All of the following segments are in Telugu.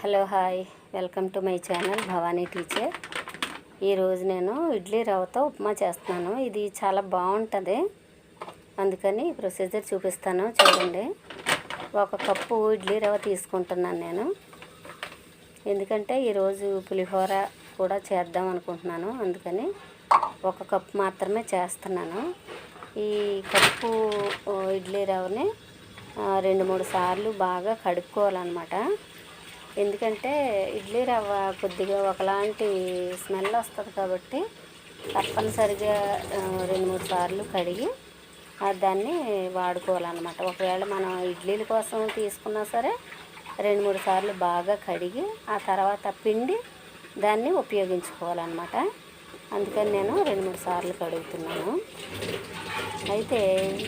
Hello hi welcome to my channel Bhavani teacher. ఈరోజు నేను ఇడ్లీ రవ్వతో ఉప్మా చేస్తున్నాను. ఇది చాలా బాగుంటుంది. అందుకని ప్రొసీజర్ చూపిస్తాను చూడండి. ఒక కప్పు ఇడ్లీ రవ్వ తీసుకుంటున్నాను నేను. ఎందుకంటే ఈరోజు పులిహోర కూడా చేద్దాం అనుకుంటున్నాను. అందుకని ఒక కప్పు మాత్రమే చేస్తున్నాను. ఈ కప్పు ఇడ్లీ రవ్వని రెండు మూడు సార్లు బాగా కడుక్కోవాలన్నమాట. ఎందుకంటే ఇడ్లీ రవ్వ కొద్దిగా ఒకలాంటి స్మెల్ వస్తుంది కాబట్టి తప్పనిసరిగా రెండు మూడు సార్లు కడిగి దాన్ని వాడుకోవాలన్నమాట. ఒకవేళ మనం ఇడ్లీల కోసం తీసుకున్నా సరే రెండు మూడు సార్లు బాగా కడిగి ఆ తర్వాత పిండి దాన్ని ఉపయోగించుకోవాలన్నమాట. అందుకని నేను రెండు మూడు సార్లు కడుగుతున్నాను. అయితే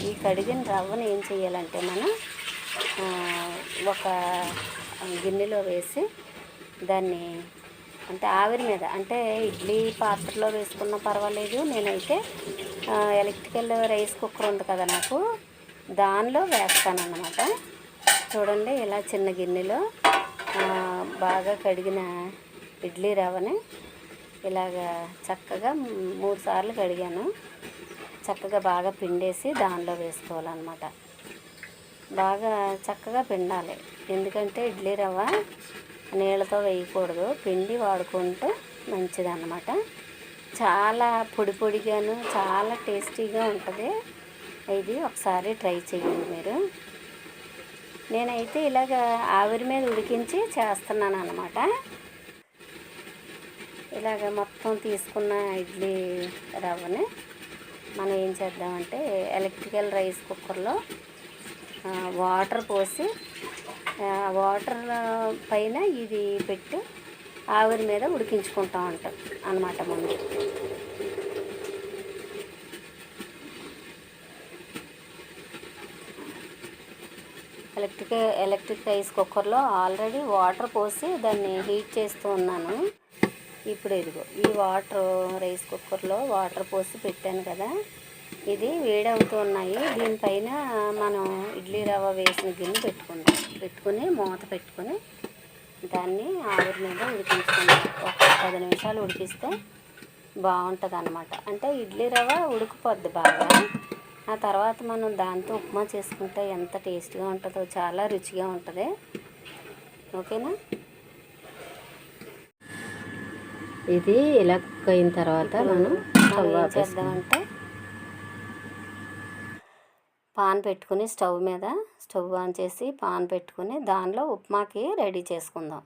ఈ కడిగిన రవ్వను ఏం చేయాలంటే మనం ఒక గిన్నెలో వేసి దాన్ని అంటే ఆవిరి మీద అంటే ఇడ్లీ పాత్రలో వేసుకున్నా పర్వాలేదు. నేనైతే ఎలక్ట్రికల్ రైస్ కుక్కర్ ఉంది కదా నాకు దానిలో వేస్తాను అన్నమాట చూడండి ఇలా చిన్న గిన్నెలో బాగా కడిగిన ఇడ్లీ రవ్వని ఇలాగా చక్కగా మూడు సార్లు కడిగాను. చక్కగా బాగా పిండేసి దానిలో వేసుకోవాలన్నమాట. బాగా చక్కగా పిండాలి. ఎందుకంటే ఇడ్లీ రవ్వ నీళ్ళతో వేయకూడదు. పిండి వాడుకుంటే మంచిదన్నమాట. చాలా పొడి పొడిగాను చాలా టేస్టీగా ఉంటుంది. ఇది ఒకసారి ట్రై చేయండి మీరు. నేనైతే ఇలాగ ఆవిరి మీద ఉడికించి చేస్తున్నాను అన్నమాట ఇలాగ మొత్తం తీసుకున్న ఇడ్లీ రవ్వని మనం ఏం చేద్దామంటే ఎలక్ట్రికల్ రైస్ కుక్కర్లో వాటర్ పోసి వాటర్ పైన ఇది పెట్టి ఆవిరి మీద ఉడికించుకుంటా ఉంటాం అన్నమాట ముందు. ఎలక్ట్రిక్ ఎలక్ట్రిక్ రైస్ కుక్కర్లో ఆల్రెడీ వాటర్ పోసి దాన్ని హీట్ చేస్తూ ఉన్నాను. ఇప్పుడు ఇదిగో ఈ వాటర్ రైస్ కుక్కర్లో వాటర్ పోసి పెట్టాను కదా. ఇది వేడవుతూ ఉన్నాయి. దీనిపైన మనం ఇడ్లీ రవ్వ వేసిన గిన్నె పెట్టుకుందాం. పెట్టుకుని మూత పెట్టుకుని దాన్ని ఆవిరి మీద ఉడికించుకుందాం. ఒక పది నిమిషాలు ఉడికిస్తే బాగుంటుంది అనమాట అంటే ఇడ్లీ రవ్వ ఉడికిపోద్ది బాగా. ఆ తర్వాత మనం దాంతో ఉప్మా చేసుకుంటే ఎంత టేస్ట్గా ఉంటుందో చాలా రుచిగా ఉంటుంది. ఓకేనా? ఇది ఇలా కుక్ అయిన తర్వాత మనం చేద్దామంటే పాన్ పెట్టుకుని స్టవ్ మీద స్టవ్ ఆన్ చేసి పాన్ పెట్టుకుని దానిలో ఉప్మాకి రెడీ చేసుకుందాం.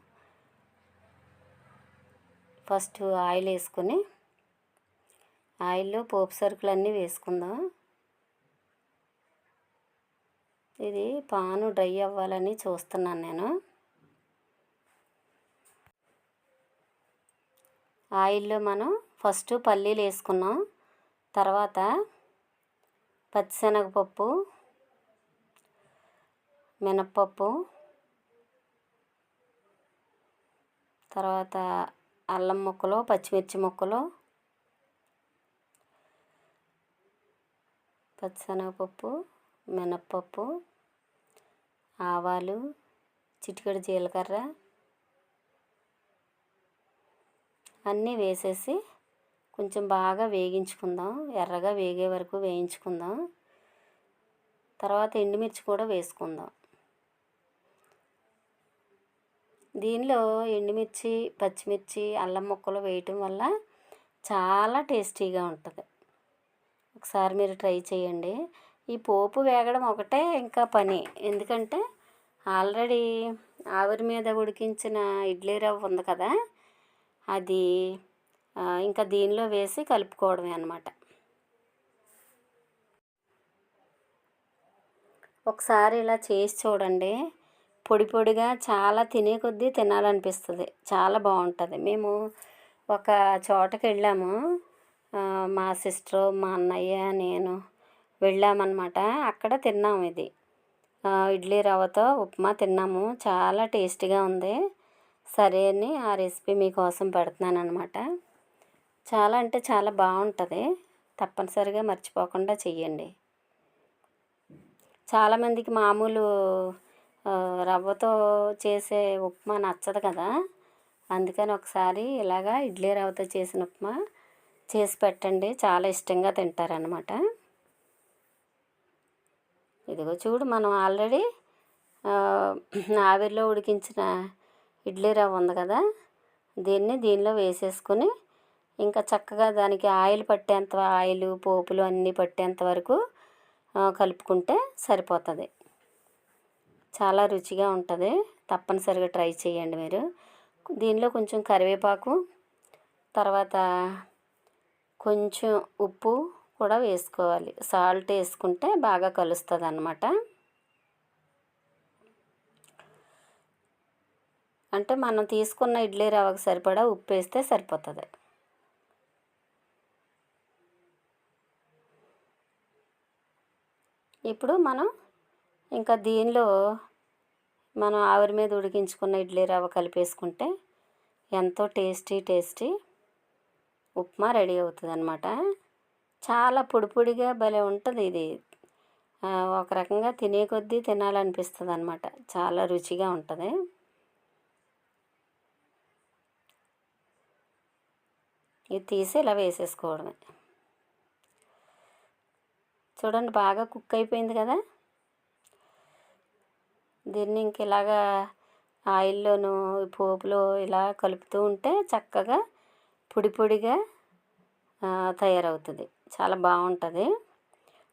ఫస్ట్ ఆయిల్ వేసుకుని ఆయిల్లో పోపు సరుకులన్నీ వేసుకుందాం. ఇది పాను డ్రై అవ్వాలని చూస్తున్నాను నేను. ఆయిల్లో మనం ఫస్ట్ పల్లీలు వేసుకున్నాం. తర్వాత పచ్చిశనగపప్పు మినప్పప్పు తర్వాత అల్లం ముక్కలు పచ్చిమిర్చి ముక్కలు పచ్చిశనగపప్పు మినప్పప్పు ఆవాలు చిటికెడు జీలకర్ర అన్నీ వేసేసి కొంచెం బాగా వేగించుకుందాం. ఎర్రగా వేగే వరకు వేయించుకుందాం. తర్వాత ఎండుమిర్చి కూడా వేసుకుందాం. దీనిలో ఎండుమిర్చి పచ్చిమిర్చి అల్లం ముక్కలు వేయటం వల్ల చాలా టేస్టీగా ఉంటుంది. ఒకసారి మీరు ట్రై చేయండి. ఈ పోపు వేగడం ఒకటే ఇంకా పని. ఎందుకంటే ఆల్రెడీ ఆవిరి మీద ఉడికించిన ఇడ్లీ రవ్వ ఉంది కదా అది ఇంకా దీనిలో వేసి కలుపుకోవడమే అనమాట ఒకసారి ఇలా చేసి చూడండి. పొడి పొడిగా చాలా తినే కొద్దీ తినాలనిపిస్తుంది. చాలా బాగుంటుంది. మేము ఒక చోటకి వెళ్ళాము. మా సిస్టర్ మా అన్నయ్య నేను వెళ్ళామన్నమాట. అక్కడ తిన్నాము ఇది. ఇడ్లీ రవ్వతో ఉప్మా తిన్నాము. చాలా టేస్టీగా ఉంది. సరే అని ఆ రెసిపీ మీకోసం పెడుతున్నాను అనమాట చాలా అంటే చాలా బాగుంటుంది. తప్పనిసరిగా మర్చిపోకుండా చెయ్యండి. చాలామందికి మామూలు రవ్వతో చేసే ఉప్మా నచ్చదు కదా. అందుకని ఒకసారి ఇలాగా ఇడ్లీ రవ్వతో చేసిన ఉప్మా చేసి పెట్టండి. చాలా ఇష్టంగా తింటారనమాట ఇదిగో చూడు మనం ఆల్రెడీ ఆవిరిలో ఉడికించిన ఇడ్లీ రవ్వ ఉంది కదా. దీన్ని దీనిలో వేసేసుకుని ఇంకా చక్కగా దానికి ఆయిల్ పట్టేంత ఆయిల్ పోపులు అన్నీ పట్టేంత వరకు కలుపుకుంటే సరిపోతుంది. చాలా రుచిగా ఉంటుంది. తప్పనిసరిగా ట్రై చేయండి మీరు. దీనిలో కొంచెం కరివేపాకు తర్వాత కొంచెం ఉప్పు కూడా వేసుకోవాలి. సాల్ట్ వేసుకుంటే బాగా కలుస్తుంది అన్నమాట అంటే మనం తీసుకున్న ఇడ్లీ రవ్వకు సరిపడా ఉప్పు వేస్తే సరిపోతుంది. ఇప్పుడు మనం ఇంకా దీనిలో మనం ఆవిరి మీద ఉడికించుకున్న ఇడ్లీ రవ్వ కలిపేసుకుంటే ఎంతో టేస్టీ టేస్టీ ఉప్మా రెడీ అవుతుంది అనమాట చాలా పొడిపొడిగా భలే ఉంటుంది ఇది. ఒక రకంగా తినే కొద్దీ తినాలనిపిస్తుంది అనమాట చాలా రుచిగా ఉంటుంది. ఇది తీసి ఇలా వేసేసుకోవడమే. చూడండి బాగా కుక్ అయిపోయింది కదా. దీన్ని ఇంక ఇలాగా ఆయిల్లోను పోపులో ఇలా కలుపుతూ ఉంటే చక్కగా పొడి పొడిగా తయారవుతుంది. చాలా బాగుంటుంది.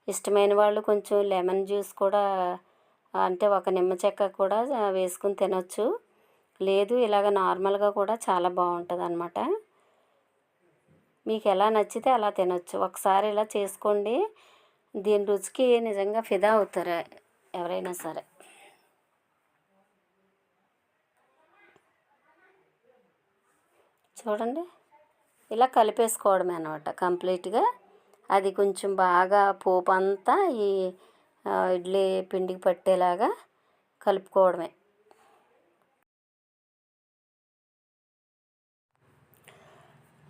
ఇష్టమైన వాళ్ళు కొంచెం లెమన్ జ్యూస్ కూడా అంటే ఒక నిమ్మ చెక్క కూడా వేసుకుని తినొచ్చు. లేదు ఇలాగ నార్మల్గా కూడా చాలా బాగుంటుంది అనమాట మీకు ఎలా నచ్చితే అలా తినొచ్చు. ఒకసారి ఇలా చేసుకోండి. దీని రుచికి నిజంగా ఫిదా అవుతారు ఎవరైనా సరే? చూడండి. ఇలా కలిపేసుకోవడమే అనమాట కంప్లీట్గా. అది కొంచెం బాగా పోపు అంతా ఈ ఇడ్లీ పిండికి పట్టేలాగా కలుపుకోవడమే.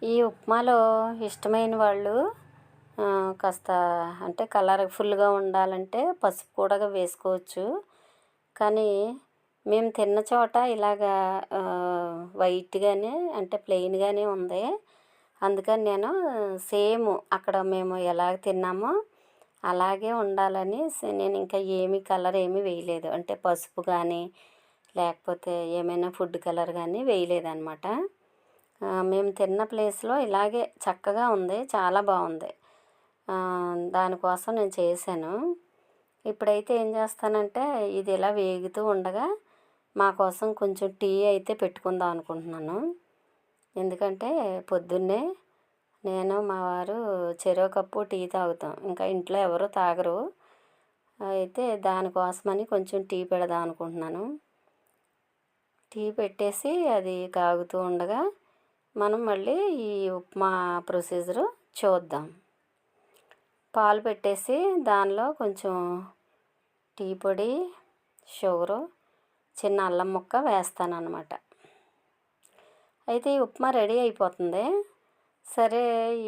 ఈ ఉప్మాలో ఇష్టమైన వాళ్ళు కాస్త అంటే కలర్ఫుల్గా ఉండాలంటే పసుపు కూడా వేసుకోవచ్చు. కానీ మేము తిన్న చోట ఇలాగా వైట్గానే అంటే ప్లెయిన్గానే ఉంది. అందుకని నేను సేమ్ అక్కడ మేము ఎలా తిన్నామో అలాగే ఉండాలని నేను ఇంకా ఏమి కలర్ ఏమీ వేయలేదు. అంటే పసుపు కానీ లేకపోతే ఏమైనా ఫుడ్ కలర్ కానీ వేయలేదన్నమాట. మేము తిన్న ప్లేస్లో ఇలాగే చక్కగా ఉంది. చాలా బాగుంది. దానికోసం నేను చేశాను. ఇప్పుడైతే ఏం చేస్తానంటే ఇది ఇలా వేగుతూ ఉండగా మా కోసం కొంచెం టీ అయితే పెట్టుకుందాం అనుకుంటున్నాను. ఎందుకంటే పొద్దున్నే నేను మా వారు చెరో కప్పు టీ తాగుతాం. ఇంకా ఇంట్లో ఎవరు తాగరు. అయితే దానికోసమని కొంచెం టీ పెడదాం అనుకుంటున్నాను. టీ పెట్టేసి అది కాగుతూ ఉండగా మనం మళ్ళీ ఈ ఉప్మా ప్రొసీజరు చూద్దాం. పాలు పెట్టేసి దానిలో కొంచెం టీ పొడి షుగరు చిన్న అల్లం ముక్క వేస్తాను అనమాట అయితే ఈ ఉప్మా రెడీ అయిపోతుంది. సరే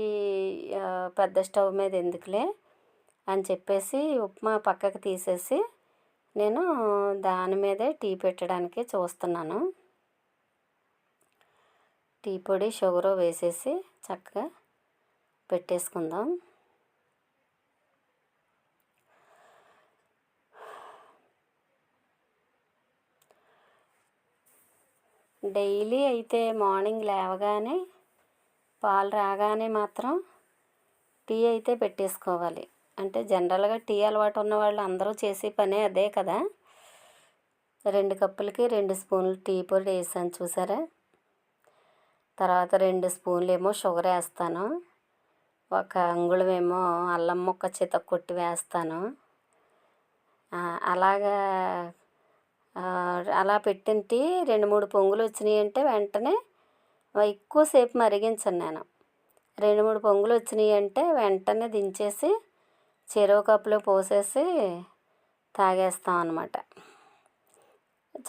ఈ పెద్ద స్టవ్ మీద ఎందుకులే అని చెప్పేసి ఉప్మా పక్కకు తీసేసి నేను దాని మీదే టీ పెట్టడానికి చూస్తున్నాను. టీ పొడి షుగరు వేసేసి చక్కగా పెట్టేసుకుందాం. డైలీ అయితే మార్నింగ్ లేవగానే పాలు రాగానే మాత్రం టీ అయితే పెట్టేసుకోవాలి. అంటే జనరల్గా టీ అలవాటు ఉన్న వాళ్ళు అందరూ చేసే పనే అదే కదా. రెండు కప్పులకి రెండు స్పూన్లు టీ పొడి వేసాను చూసారా? తర్వాత రెండు స్పూన్లు ఏమో షుగర్ వేస్తాను. ఒక అంగుళం ఏమో అల్లం ముక్క చేత కొట్టి వేస్తాను. అలాగా అలా పెట్టింటి టీ రెండు మూడు పొంగులు వచ్చినాయి అంటే వెంటనే ఎక్కువసేపు మరిగించను నేను. రెండు మూడు పొంగులు వచ్చినాయి అంటే వెంటనే దించేసి చెరువు కప్పులో పోసేసి తాగేస్తాం అన్నమాట.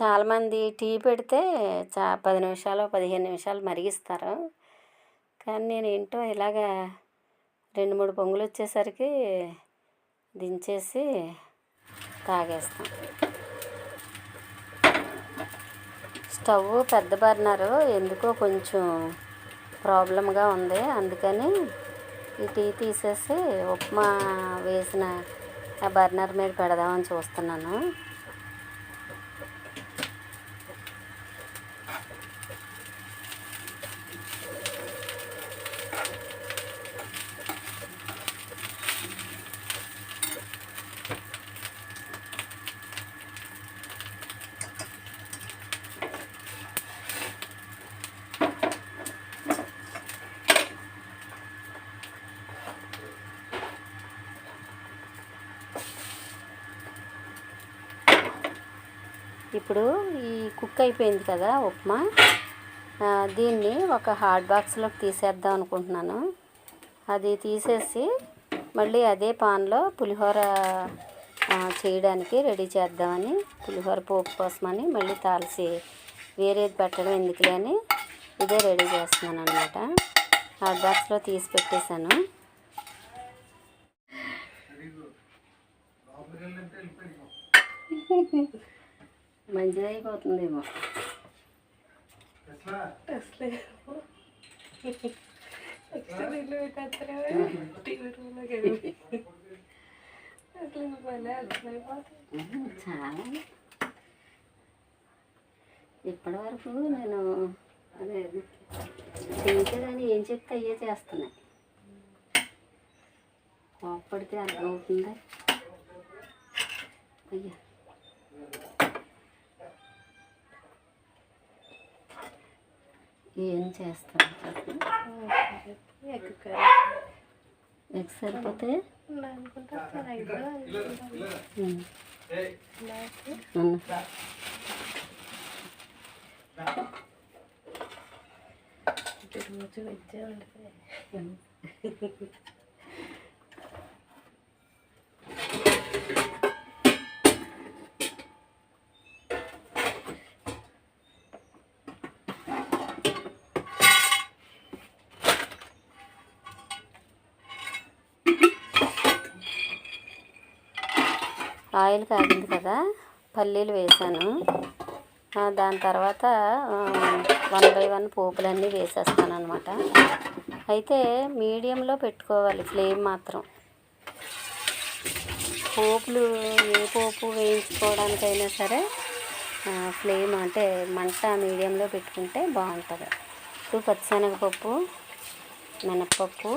చాలామంది టీ పెడితే చా పది నిమిషాలు పదిహేను నిమిషాలు మరిగిస్తారు. కానీ నేను ఏంటో ఇలాగా రెండు మూడు పొంగులు వచ్చేసరికి దించేసి తాగేస్తాం. స్టవ్ పెద్ద బర్నరు ఎందుకో కొంచెం ప్రాబ్లంగా ఉంది. అందుకని ఈ టీ తీసేసి ఉప్మా వేసిన ఆ బర్నర్ మీద పెడదామని చూస్తున్నాను ఇప్పుడు ఈ కుక్ అయిపోయింది కదా ఉప్మా. దీన్ని ఒక హాట్ బాక్స్లోకి తీసేద్దాం అనుకుంటున్నాను. అది తీసేసి మళ్ళీ అదే పాన్లో పులిహోర చేయడానికి రెడీ చేద్దామని పులిహోర పోపు కోసమని మళ్ళీ తాల్చి వేరేది పెట్టడం ఎందుకులే అని ఇదే రెడీ చేస్తున్నాను అనమాట హాట్ బాక్స్లో తీసి పెట్టేశాను. మంచిది అయిపోతుందేమో. చాలా. ఇప్పటి వరకు నేను అదే చేసేదాన్ని ఏం చెప్తే అయ్యే చేస్తున్నాయి కోప్పడితే అర్థమవుతుంది? అయ్యా. ఏం చేస్తాను ఎగ్ సరిపోతే. రోజు వెజ్జే ఆయిల్ కాగింది కదా పల్లీలు వేసాను. దాని తర్వాత వన్ బై వన్ పోపులన్నీ వేసేస్తాను అనమాట అయితే మీడియంలో పెట్టుకోవాలి ఫ్లేమ్ మాత్రం. పోపులు ఏ పోపు వేయించుకోవడానికైనా సరే ఫ్లేమ్ అంటే మంట మీడియంలో పెట్టుకుంటే బాగుంటుంది. ఇప్పుడు పచ్చిశనగపప్పు మినప్పప్పు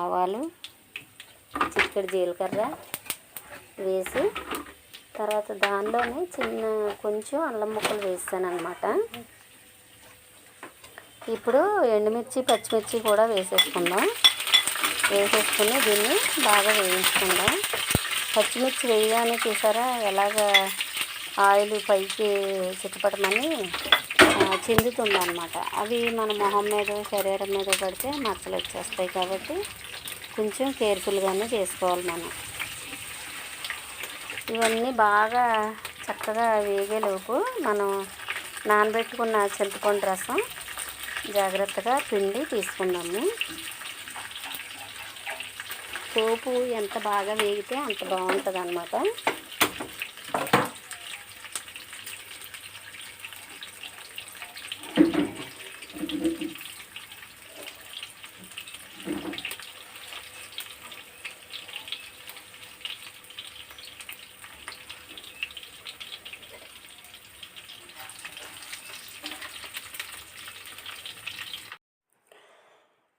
ఆవాలు చిక్కడి జీలకర్ర వేసి తర్వాత దానిలోనే చిన్న కొంచెం అల్లం ముక్కలు వేస్తాను అనమాట ఇప్పుడు ఎండుమిర్చి పచ్చిమిర్చి కూడా వేసేసుకుందాం. వేసేసుకుని దీన్ని బాగా వేయించుకుందాం. పచ్చిమిర్చి వేయగానే చూసారా ఎలాగ ఆయిల్ పైకి చిట్టుపడమని చిందుతుంది అనమాట అవి మన మొహం మీద శరీరం మీద పడితే మచ్చలు వచ్చేస్తాయి కాబట్టి కొంచెం కేర్ఫుల్గానే చేసుకోవాలి మనం. ఇవన్నీ బాగా చక్కగా వేగేలోపు మనం నానబెట్టుకున్న చింతపండు రసం జాగ్రత్తగా పిండి తీసుకుందాము. పోపు ఎంత బాగా వేగితే అంత బాగుంటుంది అన్నమాట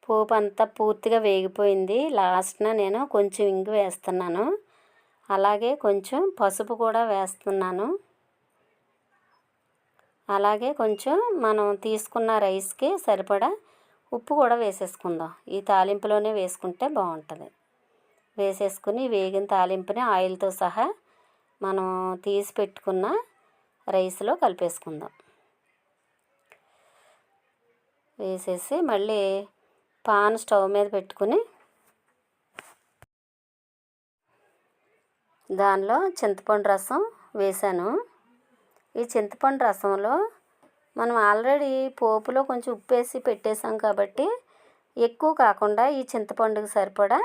పోపు అంతా పూర్తిగా వేగిపోయింది. లాస్ట్న నేను కొంచెం ఇంగు వేస్తున్నాను. అలాగే కొంచెం పసుపు కూడా వేస్తున్నాను. అలాగే కొంచెం మనం తీసుకున్న రైస్కి సరిపడా ఉప్పు కూడా వేసేసుకుందాం. ఈ తాలింపులోనే వేసుకుంటే బాగుంటుంది. వేసేసుకుని వేగిన తాలింపుని ఆయిల్తో సహా మనం తీసి పెట్టుకున్న రైస్లో కలిపేసుకుందాం. వేసేసి మళ్ళీ పాన్ స్టవ్ మీద పెట్టుకుని దానిలో చింతపండు రసం వేసాను ఈ చింతపండు రసంలో మనం ఆల్రెడీ పోపులో కొంచెం ఉప్పు వేసి పెట్టేసాం కాబట్టి ఎక్కువ కాకుండా ఈ చింతపండుకి సరిపడా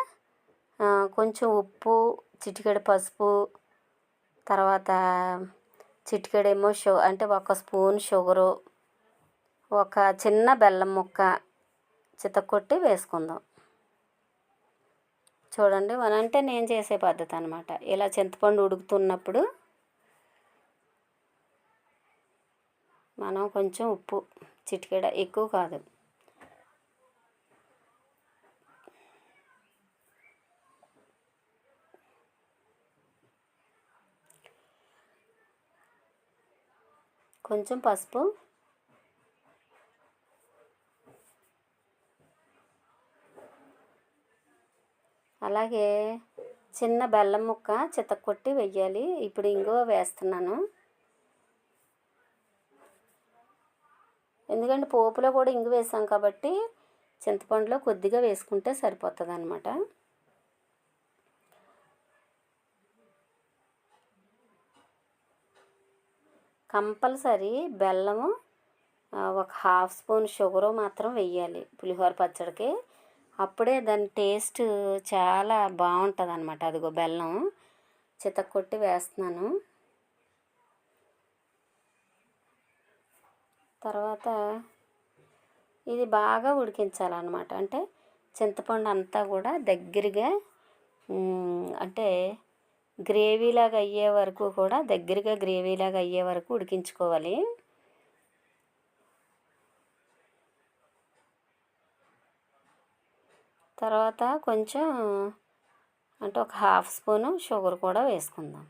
కొంచెం ఉప్పు చిటికెడు పసుపు తర్వాత చిటికెడేమో షు అంటే ఒక స్పూన్ షుగరు ఒక చిన్న బెల్లం ముక్క చితక్కొట్టి వేసుకుందాం. చూడండి మన అంటే నేను చేసే పద్ధతి అనమాట ఇలా చింతపండు ఉడుకుతున్నప్పుడు మనం కొంచెం ఉప్పు చిటికెడ ఎక్కువ కాదు. కొంచెం పసుపు అలాగే చిన్న బెల్లం ముక్క చితక్కొట్టి వెయ్యాలి. ఇప్పుడు ఇంగువ వేస్తున్నాను. ఎందుకంటే పోపులో కూడా ఇంగు వేసాం కాబట్టి చింతపండులో కొద్దిగా వేసుకుంటే సరిపోతుంది అనమాట కంపల్సరీ బెల్లము ఒక హాఫ్ స్పూన్ షుగరు మాత్రం వెయ్యాలి పులిహోర పచ్చడికి అప్పుడే దాని టేస్ట్ చాలా బాగుంటుంది అనమాట అదిగో బెల్లం. చితక్కొట్టి వేస్తున్నాను. తర్వాత ఇది బాగా ఉడికించాలన్నమాట. అంటే చింతపండు అంతా కూడా దగ్గరగా అంటే గ్రేవీలాగా అయ్యే వరకు కూడా దగ్గరగా గ్రేవీలాగా అయ్యే వరకు ఉడికించుకోవాలి. తర్వాత కొంచెం అంటే ఒక హాఫ్ స్పూను షుగర్ కూడా వేసుకుందాం.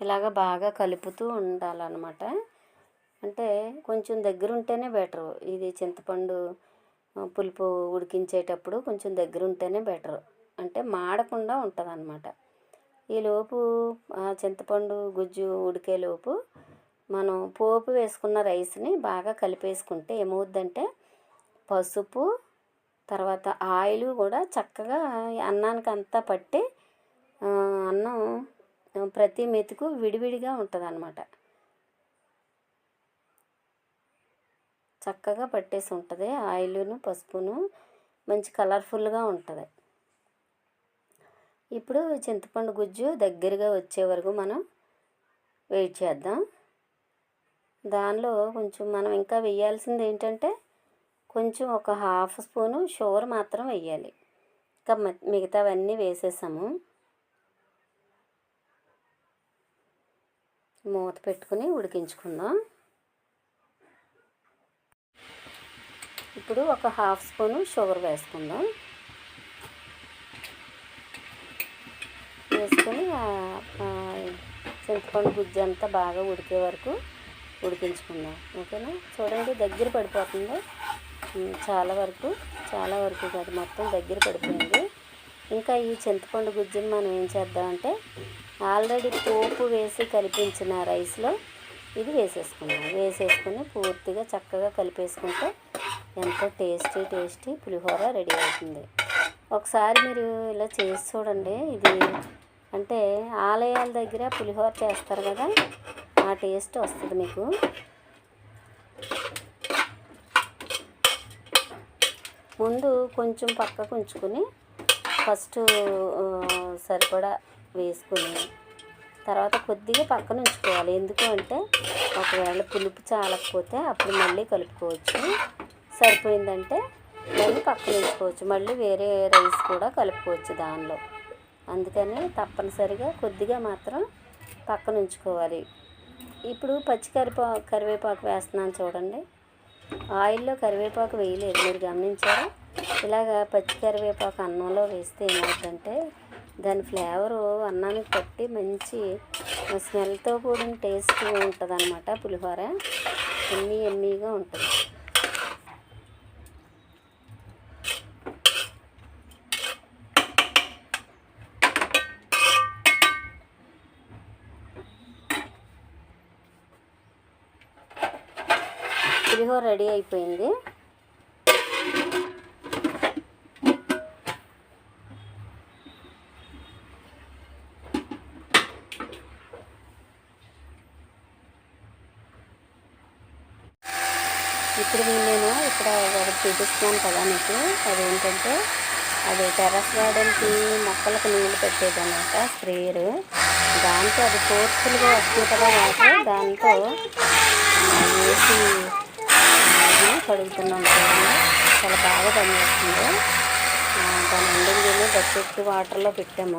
ఇలాగ బాగా కలుపుతూ ఉండాలన్నమాట. అంటే కొంచెం దగ్గర ఉంటేనే బెటరు. ఇది చింతపండు పులుపు ఉడికించేటప్పుడు కొంచెం దగ్గర ఉంటేనే బెటరు. అంటే మాడకుండా ఉంటుంది అనమాట ఈలోపు ఆ చింతపండు గుజ్జు ఉడికేలోపు మనం పోపు వేసుకున్న రైస్ని బాగా కలిపేసుకుంటే ఏమవుద్దంటే పసుపు తర్వాత ఆయిల్ కూడా చక్కగా అన్నానికి అంతా పట్టి అన్నం ప్రతి మెతుకు విడివిడిగా ఉంటుంది అనమాట చక్కగా పట్టేసి ఉంటుంది. ఆయిల్ను పసుపును మంచి కలర్ఫుల్గా ఉంటుంది. ఇప్పుడు చింతపండు గుజ్జు దగ్గరగా వచ్చే వరకు మనం వెయిట్ చేద్దాం. దానిలో కొంచెం మనం ఇంకా వేయాల్సింది ఏంటంటే కొంచెం ఒక హాఫ్ స్పూను షుగర్ మాత్రం వేయాలి. ఇంకా మిగతావన్నీ వేసేసాము. మూత పెట్టుకుని ఉడికించుకుందాం. ఇప్పుడు ఒక హాఫ్ స్పూను షుగర్ వేసుకుందాం వేసుకొని ఆ- ఆ చింతపండు గుజ్జు అంతా బాగా ఉడికే వరకు ఉడికించుకుందాం. ఓకేనా? చూడండి దగ్గర పడిపోతుంది. చాలా వరకు చాలా వరకు కాదు మొత్తం దగ్గర పడిపోయింది. ఇంకా ఈ చింతపండు గుజ్జుని మనం ఏం చేద్దామంటే ఆల్రెడీ పోపు వేసి కలిపించిన రైస్లో ఇది వేసేసుకుందాం. వేసేసుకుని పూర్తిగా చక్కగా కలిపేసుకుంటే ఎంతో టేస్టీ టేస్టీ పులిహోర రెడీ అవుతుంది. ఒకసారి మీరు ఇలా చేసి చూడండి ఇది అంటే ఆలయాల దగ్గర పులిహోర చేస్తారు కదా ఆ టేస్ట్ వస్తుంది మీకు. ముందు కొంచెం పక్కకు ఉంచుకుని ఫస్ట్ సరిపడా వేసుకుని తర్వాత కొద్దిగా పక్కన ఉంచుకోవాలి. ఎందుకు అంటే ఒకవేళ పులుపు చాలకపోతే అప్పుడు మళ్ళీ కలుపుకోవచ్చు. సరిపోయిందంటే మళ్ళీ పక్కన ఉంచుకోవచ్చు. మళ్ళీ వేరే రైస్ కూడా కలుపుకోవచ్చు దానిలో. అందుకని తప్పనిసరిగా కొద్దిగా మాత్రం పక్కన ఉంచుకోవాలి. ఇప్పుడు పచ్చి కరిపా కరివేపాకు వేస్తున్నాను చూడండి. ఆయిల్లో కరివేపాకు వేయలేదు. మీరు గమనించారా? ఇలాగ పచ్చి కరివేపాకు అన్నంలో వేస్తే ఏమవుతుందంటే దాని ఫ్లేవరు అన్నానికి పట్టి మంచి స్మెల్తో కూడిన టేస్ట్ ఉంటుంది అనమాట పులిహోర. ఎమ్మీ ఎమ్మీగా ఉంటుంది. పులిహోర రెడీ అయిపోయింది. ఇప్పుడు నేను ఇక్కడ ఒకటి చూపిస్తున్నాను కదా మీకు. అదేంటంటే అది టెర్రస్ గార్డెన్కి మొక్కలకు నీళ్ళు పెట్టేదన్నమాట స్ప్రేరు దాంతో అది ఫోర్స్ఫుల్గా వచ్చేటగా వాటర్ దాంతో వేసి గింజలు కడుగుతున్నాం చాలా బాగా పనిచేస్తుంది. దాని ఎండు గింజలు వాటర్లో పెట్టాము.